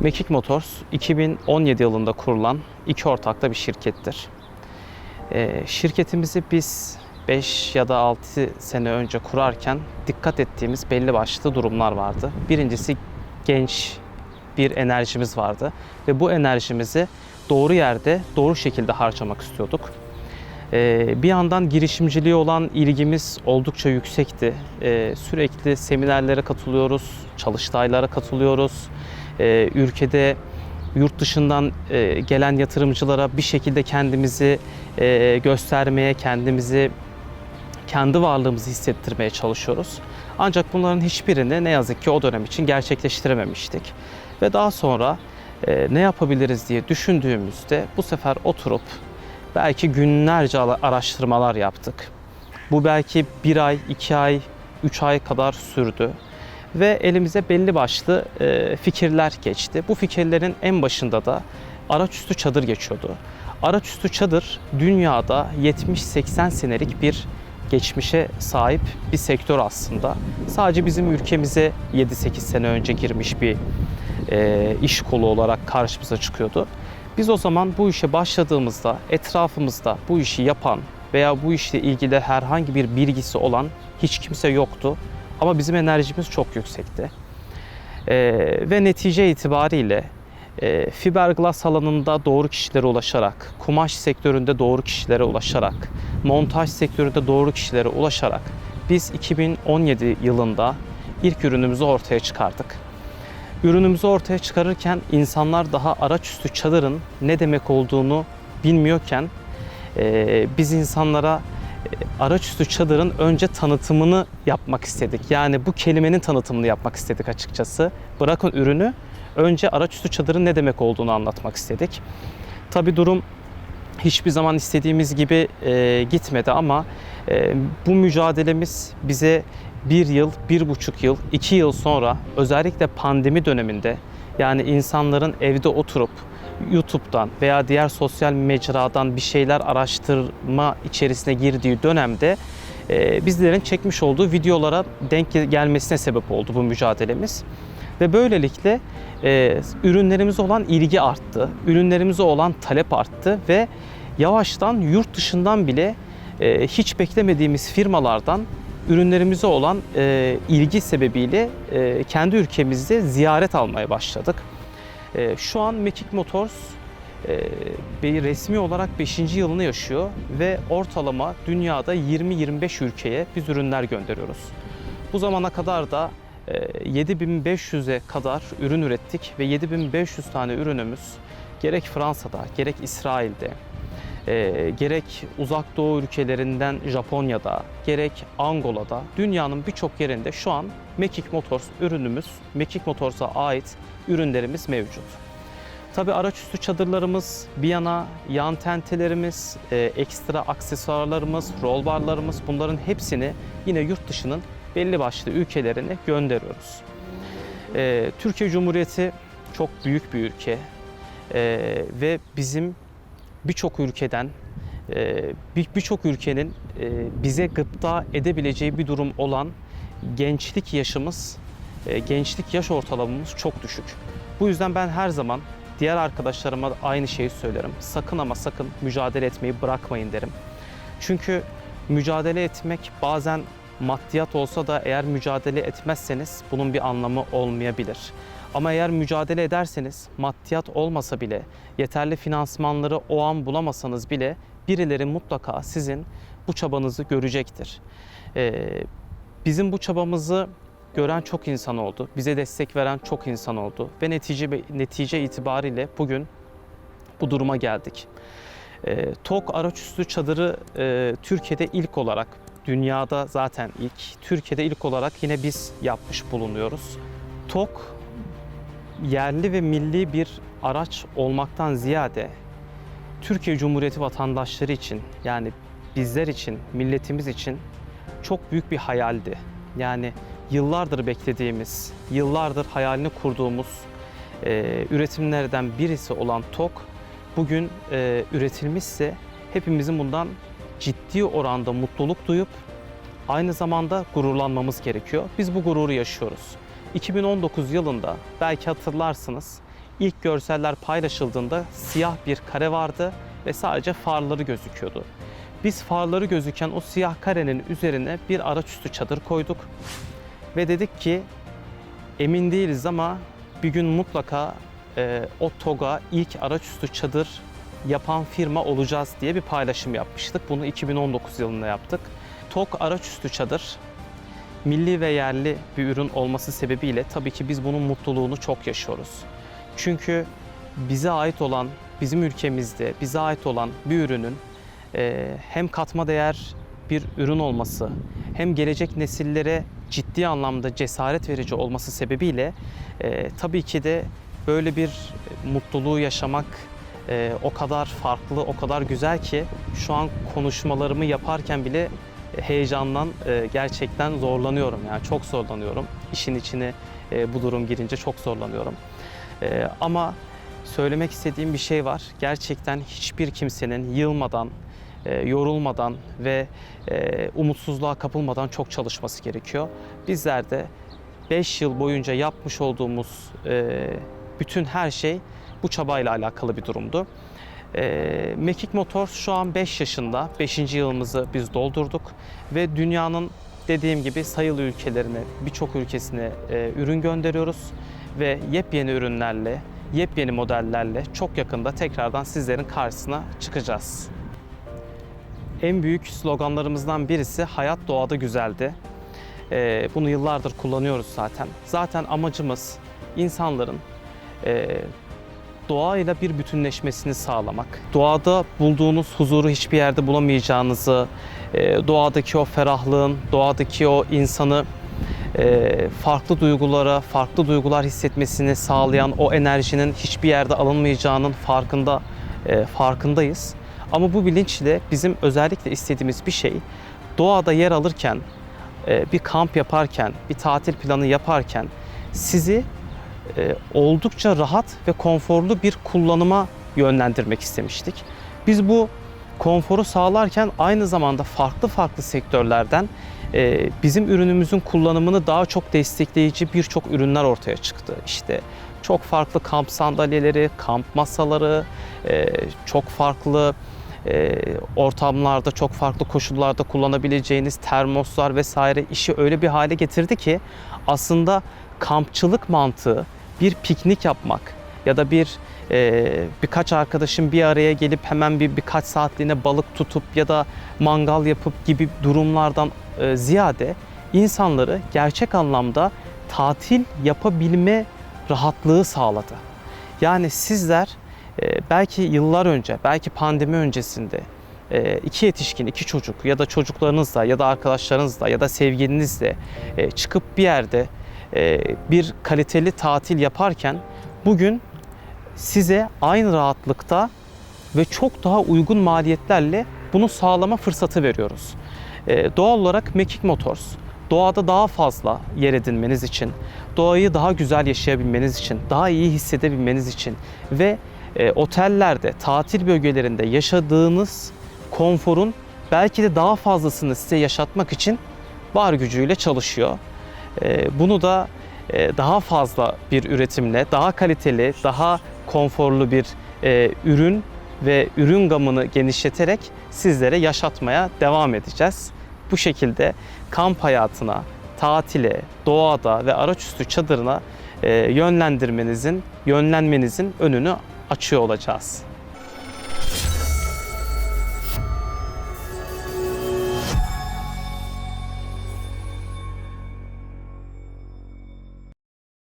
Mekik Motors 2017 yılında kurulan iki ortakta bir şirkettir. Ee, şirketimizi biz 5 ya da 6 sene önce kurarken dikkat ettiğimiz belli başlı durumlar vardı. Birincisi genç bir enerjimiz vardı ve bu enerjimizi doğru yerde, doğru şekilde harcamak istiyorduk. Ee, bir yandan girişimciliğe olan ilgimiz oldukça yüksekti. Ee, sürekli seminerlere katılıyoruz, çalıştaylara katılıyoruz. Ee, ülkede yurt dışından e, gelen yatırımcılara bir şekilde kendimizi e, göstermeye, kendimizi kendi varlığımızı hissettirmeye çalışıyoruz. Ancak bunların hiçbirini ne yazık ki o dönem için gerçekleştirememiştik. Ve daha sonra e, ne yapabiliriz diye düşündüğümüzde bu sefer oturup belki günlerce ala- araştırmalar yaptık. Bu belki bir ay, iki ay, üç ay kadar sürdü. Ve elimize belli başlı e, fikirler geçti. Bu fikirlerin en başında da araçüstü çadır geçiyordu. Araçüstü çadır dünyada 70-80 senelik bir geçmişe sahip bir sektör aslında. Sadece bizim ülkemize 7-8 sene önce girmiş bir e, iş kolu olarak karşımıza çıkıyordu. Biz o zaman bu işe başladığımızda etrafımızda bu işi yapan veya bu işle ilgili herhangi bir bilgisi olan hiç kimse yoktu. Ama bizim enerjimiz çok yüksekti. E, ve netice itibariyle e, fiberglass alanında doğru kişilere ulaşarak, kumaş sektöründe doğru kişilere ulaşarak, montaj sektöründe doğru kişilere ulaşarak biz 2017 yılında ilk ürünümüzü ortaya çıkardık. Ürünümüzü ortaya çıkarırken insanlar daha araçüstü çadırın ne demek olduğunu bilmiyorken e, biz insanlara araçüstü çadırın önce tanıtımını yapmak istedik. Yani bu kelimenin tanıtımını yapmak istedik açıkçası. Bırakın ürünü, önce araçüstü çadırın ne demek olduğunu anlatmak istedik. Tabi durum hiçbir zaman istediğimiz gibi e, gitmedi ama e, bu mücadelemiz bize bir yıl, bir buçuk yıl, iki yıl sonra özellikle pandemi döneminde yani insanların evde oturup YouTube'dan veya diğer sosyal mecradan bir şeyler araştırma içerisine girdiği dönemde e, bizlerin çekmiş olduğu videolara denk gelmesine sebep oldu bu mücadelemiz. Ve böylelikle e, ürünlerimize olan ilgi arttı, ürünlerimize olan talep arttı ve yavaştan yurt dışından bile e, hiç beklemediğimiz firmalardan ürünlerimize olan e, ilgi sebebiyle e, kendi ülkemizde ziyaret almaya başladık. E, şu an Mekik Motors e, resmi olarak 5. yılını yaşıyor ve ortalama dünyada 20-25 ülkeye biz ürünler gönderiyoruz. Bu zamana kadar da e, 7500'e kadar ürün ürettik ve 7500 tane ürünümüz gerek Fransa'da gerek İsrail'de e, gerek uzak doğu ülkelerinden Japonya'da, gerek Angola'da, dünyanın birçok yerinde şu an Mekik Motors ürünümüz, Mekik Motors'a ait ürünlerimiz mevcut. Tabi araçüstü çadırlarımız, bir yana yan tentelerimiz, e, ekstra aksesuarlarımız, roll barlarımız bunların hepsini yine yurt dışının belli başlı ülkelerine gönderiyoruz. E, Türkiye Cumhuriyeti çok büyük bir ülke E, ve bizim birçok ülkeden e, bir- birçok ülkenin e, bize gıpta edebileceği bir durum olan gençlik yaşımız, e, gençlik yaş ortalamamız çok düşük. Bu yüzden ben her zaman diğer arkadaşlarıma da aynı şeyi söylerim. Sakın ama sakın mücadele etmeyi bırakmayın derim. Çünkü mücadele etmek bazen maddiyat olsa da eğer mücadele etmezseniz bunun bir anlamı olmayabilir. Ama eğer mücadele ederseniz maddiyat olmasa bile yeterli finansmanları o an bulamasanız bile birileri mutlaka sizin bu çabanızı görecektir. Ee, bizim bu çabamızı gören çok insan oldu. Bize destek veren çok insan oldu ve netice netice itibariyle bugün bu duruma geldik. E, TOK araçüstü çadırı e, Türkiye'de ilk olarak, dünyada zaten ilk, Türkiye'de ilk olarak yine biz yapmış bulunuyoruz. TOK yerli ve milli bir araç olmaktan ziyade Türkiye Cumhuriyeti vatandaşları için yani bizler için, milletimiz için çok büyük bir hayaldi. Yani yıllardır beklediğimiz, yıllardır hayalini kurduğumuz e, üretimlerden birisi olan TOK bugün e, üretilmişse hepimizin bundan ciddi oranda mutluluk duyup aynı zamanda gururlanmamız gerekiyor. Biz bu gururu yaşıyoruz. 2019 yılında belki hatırlarsınız ilk görseller paylaşıldığında siyah bir kare vardı ve sadece farları gözüküyordu. Biz farları gözüken o siyah karenin üzerine bir araçüstü çadır koyduk ve dedik ki emin değiliz ama bir gün mutlaka e, o TOG'a ilk araçüstü çadır yapan firma olacağız diye bir paylaşım yapmıştık. Bunu 2019 yılında yaptık. TOG araçüstü çadır milli ve yerli bir ürün olması sebebiyle tabii ki biz bunun mutluluğunu çok yaşıyoruz. Çünkü bize ait olan, bizim ülkemizde bize ait olan bir ürünün e, hem katma değer bir ürün olması, hem gelecek nesillere ciddi anlamda cesaret verici olması sebebiyle e, tabii ki de böyle bir mutluluğu yaşamak e, o kadar farklı, o kadar güzel ki şu an konuşmalarımı yaparken bile heyecandan e, gerçekten zorlanıyorum yani çok zorlanıyorum. İşin içine e, bu durum girince çok zorlanıyorum. E, ama söylemek istediğim bir şey var. Gerçekten hiçbir kimsenin yılmadan, e, yorulmadan ve e, umutsuzluğa kapılmadan çok çalışması gerekiyor. Bizler de 5 yıl boyunca yapmış olduğumuz e, bütün her şey bu çabayla alakalı bir durumdu. E, Mekik Motors şu an 5 yaşında, 5. yılımızı biz doldurduk ve dünyanın dediğim gibi sayılı ülkelerine, birçok ülkesine e, ürün gönderiyoruz ve yepyeni ürünlerle, yepyeni modellerle çok yakında tekrardan sizlerin karşısına çıkacağız. En büyük sloganlarımızdan birisi hayat doğada güzeldi. E, bunu yıllardır kullanıyoruz zaten. Zaten amacımız insanların e, doğayla bir bütünleşmesini sağlamak. Doğada bulduğunuz huzuru hiçbir yerde bulamayacağınızı, e, doğadaki o ferahlığın, doğadaki o insanı e, farklı duygulara, farklı duygular hissetmesini sağlayan o enerjinin hiçbir yerde alınmayacağının farkında e, farkındayız. Ama bu bilinçle bizim özellikle istediğimiz bir şey doğada yer alırken, bir kamp yaparken, bir tatil planı yaparken sizi e, oldukça rahat ve konforlu bir kullanıma yönlendirmek istemiştik. Biz bu konforu sağlarken aynı zamanda farklı farklı sektörlerden e, bizim ürünümüzün kullanımını daha çok destekleyici birçok ürünler ortaya çıktı. İşte çok farklı kamp sandalyeleri, kamp masaları, e, çok farklı e, ortamlarda, çok farklı koşullarda kullanabileceğiniz termoslar vesaire işi öyle bir hale getirdi ki aslında kampçılık mantığı bir piknik yapmak ya da bir e, birkaç arkadaşın bir araya gelip hemen bir birkaç saatliğine balık tutup ya da mangal yapıp gibi durumlardan e, ziyade insanları gerçek anlamda tatil yapabilme rahatlığı sağladı. Yani sizler e, belki yıllar önce, belki pandemi öncesinde e, iki yetişkin, iki çocuk ya da çocuklarınızla ya da arkadaşlarınızla ya da sevgilinizle e, çıkıp bir yerde bir kaliteli tatil yaparken bugün size aynı rahatlıkta ve çok daha uygun maliyetlerle bunu sağlama fırsatı veriyoruz. E, Doğal olarak Mekik Motors doğada daha fazla yer edinmeniz için, doğayı daha güzel yaşayabilmeniz için, daha iyi hissedebilmeniz için ve e, otellerde, tatil bölgelerinde yaşadığınız konforun belki de daha fazlasını size yaşatmak için var gücüyle çalışıyor. E, Bunu da e, daha fazla bir üretimle, daha kaliteli, daha konforlu bir e, ürün ve ürün gamını genişleterek sizlere yaşatmaya devam edeceğiz. Bu şekilde kamp hayatına, tatile, doğada ve araçüstü çadırına e, yönlendirmenizin, yönlenmenizin önünü açıyor olacağız.